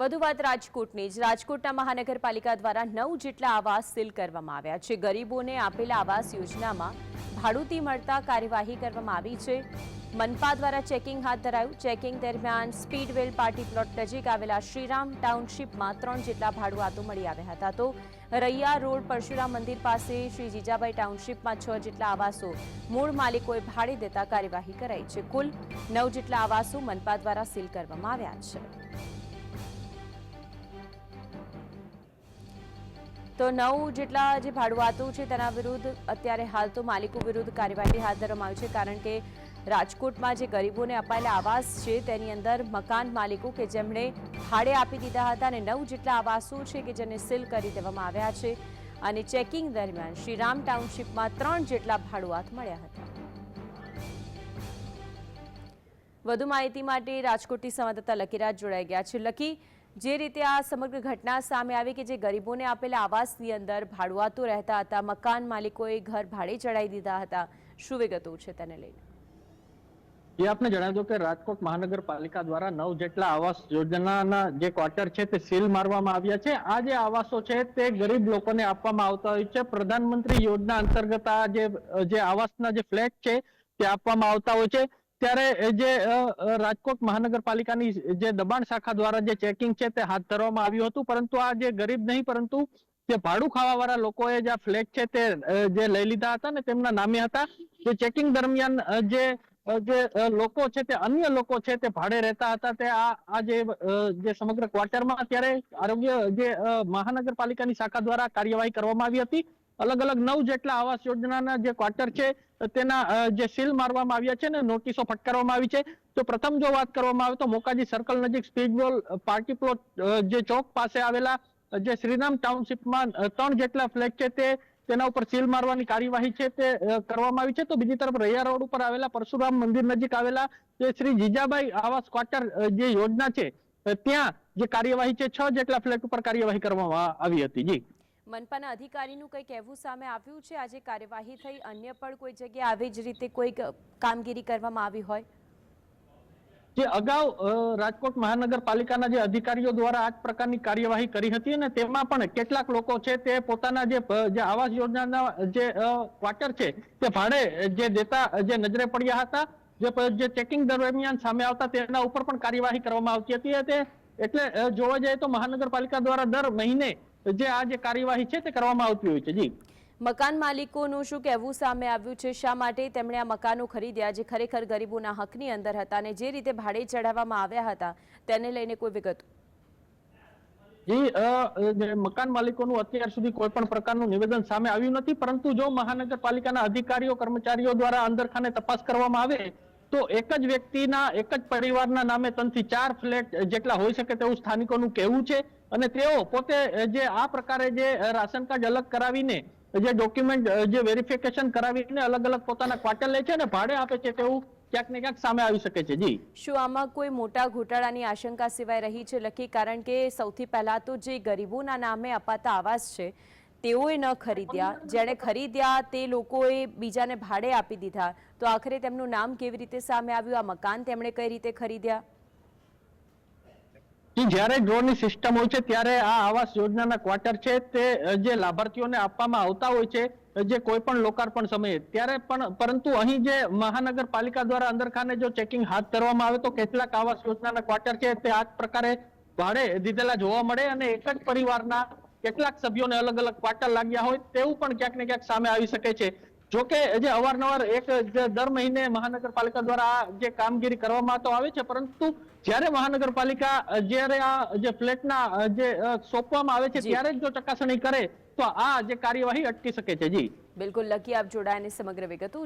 વધુ વાત રાજકોટની જ. રાજકોટના મહાનગરપાલિકા દ્વારા નવ જેટલા આવાસ સીલ કરવામાં આવ્યા છે. ગરીબોને આપેલા આવાસ યોજનામાં ભાડુતી મળતા કાર્યવાહી કરવામાં આવી છે. મનપા દ્વારા ચેકિંગ હાથ ધરાયું. ચેકિંગ દરમિયાન સ્પીડવેલ પાર્ટી પ્લોટ નજીક આવેલા શ્રીરામ ટાઉનશીપમાં ત્રણ જેટલા ભાડુઆતો મળી આવ્યા હતા. તો રૈયા રોડ પરશુરામ મંદિર પાસે શ્રી જીજાબાઈ ટાઉનશીપમાં છ જેટલા આવાસો મૂળ માલિકોએ ભાડે દેતા કાર્યવાહી કરાઈ છે. કુલ નવ જેટલા આવાસો મનપા દ્વારા સીલ કરવામાં આવ્યા છે. તો નવ જેટલા જે ભાડુઆતો છે તેના વિરુદ્ધ અત્યારે હાલ તો માલિકો વિરુદ્ધ કાર્યવાહી હાથ ધરવામાં આવી છે, કારણ કે રાજકોટમાં જે ગરીબોને અપાયેલા આવાસ છે તેની અંદર મકાન માલિકો કે જેમણે ભાડે આપી દીધા હતા અને નવ જેટલા આવાસો છે કે જેને સીલ કરી દેવામાં આવ્યા છે. અને ચેકિંગ દરમિયાન શ્રીરામ ટાઉનશીપમાં ત્રણ જેટલા ભાડુઆત મળ્યા હતા. વધુ માહિતી માટે રાજકોટથી સંવાદદાતા લકીરાજ જોડાઈ ગયા છે. લકી જે રીતે આ સમગ્ર ઘટના સામે આવી કે જે ગરીબોને આપેલા આવાસની અંદર ભાડુઆતો રહેતા હતા, મકાન માલિકોએ ઘર ભાડે ચડાવી દીધા હતા. શું વિગતો છે તેને લઈને? એ આપને જણાવી દઉં કે રાજકોટ મહાનગરપાલિકા દ્વારા નવ જેટલા આવાસ યોજનાના જે ક્વાર્ટર છે તે સીલ મારવામાં આવ્યા છે. આ જે આવાસો છે તે ગરીબ લોકોને આપવામાં આવતા હોય છે. પ્રધાનમંત્રી યોજના અંતર્ગત આ જે જે આવાસના જે ફ્લેટ છે તે આપવામાં આવતા હોય છે. ત્યારે જે રાજકોટ મહાનગરપાલિકાની જે દબાણ શાખા દ્વારા જે ચેકિંગ છે તે હાથ ધરવામાં આવ્યું હતું. પરંતુ આ જે ગરીબ નહીં, પરંતુ જે ભાડું ખાવા વાળા લોકોએ જે ફ્લેટ છે તે જે લઈ લીધા હતા ને તેમના નામે હતા. જે ચેકિંગ દરમિયાન જે જે લોકો છે તે, અન્ય લોકો છે તે ભાડે રહેતા હતા. તે આ આ જે સમગ્ર ક્વાર્ટરમાં અત્યારે આરોગ્ય જે મહાનગરપાલિકાની શાખા દ્વારા કાર્યવાહી કરવામાં આવી હતી. અલગ અલગ નવ જેટલા આવાસ યોજનાના જે ક્વાર્ટર છે, તેના જે સીલ મારવામાં આવ્યા છે ને નોટિસો ફટકારવામાં આવી છે. તો પ્રથમ જો વાત કરવામાં આવે તો મોકાજી સર્કલ નજીક સ્પીડબોલ પાર્ટી પ્લોટ જે ચોક પાસે આવેલા જે શ્રીરામ ટાઉનશીપમાં ત્રણ જેટલા ફ્લેટ છે તે, તેના ઉપર સીલ મારવાની કાર્યવાહી છે તે કરવામાં આવી છે. તો બીજી તરફ રૈયા રોડ ઉપર આવેલા પરશુરામ મંદિર નજીક આવેલા જે શ્રી જીજાબાઈ આવાસ ક્વાર્ટર જે યોજના છે ત્યાં જે કાર્યવાહી છે, છ જેટલા ફ્લેટ ઉપર કાર્યવાહી કરવામાં આવી હતી. જી. મનપાના અધિકારીનું કંઈ કહેવું સામે આવ્યું છે? આજે કાર્યવાહી થઈ, અન્ય પણ કોઈ જગ્યાએ આવી જ રીતે કોઈ કામગીરી કરવામાં આવી હોય? જે અગાઉ રાજકોટ મહાનગરપાલિકાના જે અધિકારીઓ દ્વારા આ પ્રકારની કાર્યવાહી કરી હતી અને તેમાં પણ કેટલાક લોકો છે તે પોતાના જે આવાસ યોજનાના જે ક્વાર્ટર છે તે ભાડે જે દેતા, જે નજરે પડ્યા હતા, જે ચેકિંગ દરમિયાન સામે આવતા તેના ઉપર પણ કાર્યવાહી કરવામાં આવતી હતી એટલે જોવા જઈએ તો મહાનગરપાલિકા દ્વારા દર મહિને જે આ જે કાર્યવાહી છે તે કરવામાં આવતી હોય છે જી. મકાન માલિકોનું શું કહેવું સામે આવ્યું છે? શા માટે તેમણે આ મકાનો ખરીદ્યા જે ખરેખર ગરીબોના હકની અંદર હતા અને જે રીતે ભાડે ચઢાવવામાં આવ્યા હતા તેને લઈને કોઈ વિગત? જી મકાન માલિકોનું અત્યાર સુધી કોઈ પણ પ્રકારનું નિવેદન સામે આવ્યું નથી પરંતુ જો મહાનગરપાલિકાના અધિકારીઓ કર્મચારીઓ દ્વારા અંદરખાને તપાસ કરવામાં આવે તો એક જ વ્યક્તિના એક જ પરિવારના નામે ત્રણથી ચાર ફ્લેટ જેટલા હોઈ શકે તેવું સ્થાનિકોનું કહેવું છે. અને તેઓ પોતે જે આ પ્રકારે જે રાશન કાર્ડ અલગ કરાવીને, જે ડોક્યુમેન્ટ જે વેરિફિકેશન કરાવીને અલગ અલગ પોતાના ક્વાર્ટર લે છે અને ભાડે આપે છે તેવું ક્યાંક ને ક્યાંક સામે આવી શકે છે. જી. શું આમાં કોઈ મોટા ઘોટાળાની આશંકા સિવાય રહી છે? લખી, કારણ કે સૌથી પહેલા તો જે ગરીબોના નામે અપાતા આવાસ છે, તેઓએ ન ખરીદ્યા. જેણે ખરીદ્યા, તે લોકોએ બીજાને ભાડે આપી દીધા. તો આખરે તેમનું નામ કેવી રીતે સામે આવ્યું? આ મકાન તેમણે કઈ રીતે ખરીદ્યા? કે જ્યારે ડ્રોની સિસ્ટમ હોય છે, ત્યારે આ આવાસ યોજનાના ક્વાર્ટર છે, તે જે લાભાર્થીઓને આપવામાં આવતા હોય છે જે કોઈ પણ લોકાર્પણ સમયે. ત્યારે પણ, પરંતુ અહીં જે મહાનગરપાલિકા દ્વારા અંદરખાને જો ચેકિંગ હાથ ધરવામાં આવે, તો કેટલાક આવાસ યોજનાના ક્વાર્ટર છે, તે આ પ્રકારે ભાડે દીધેલા જોવા મળે અને એક જ પરિવારના કેટલાક સભ્યોને અલગ અલગ ક્વાર્ટર લાગ્યા હોય, તેવું પણ ક્યાંક ને ક્યાંક સામે આવી શકે છે. જો કે જે અવારનવાર એક જે દર મહિને મહાનગરપાલિકા દ્વારા જે કામગીરી કરવામાં તો આવે છે પરંતુ જ્યારે મહાનગરપાલિકા જ્યારે આ જે ફ્લેટના જે સોંપવામાં આવે છે ત્યારે જ જો ચકાસણી કરે તો આ જે કાર્યવાહી અટકી શકે છે. જી. બિલકુલ લકી આપ જોડાયાની સમગ્ર વિગતો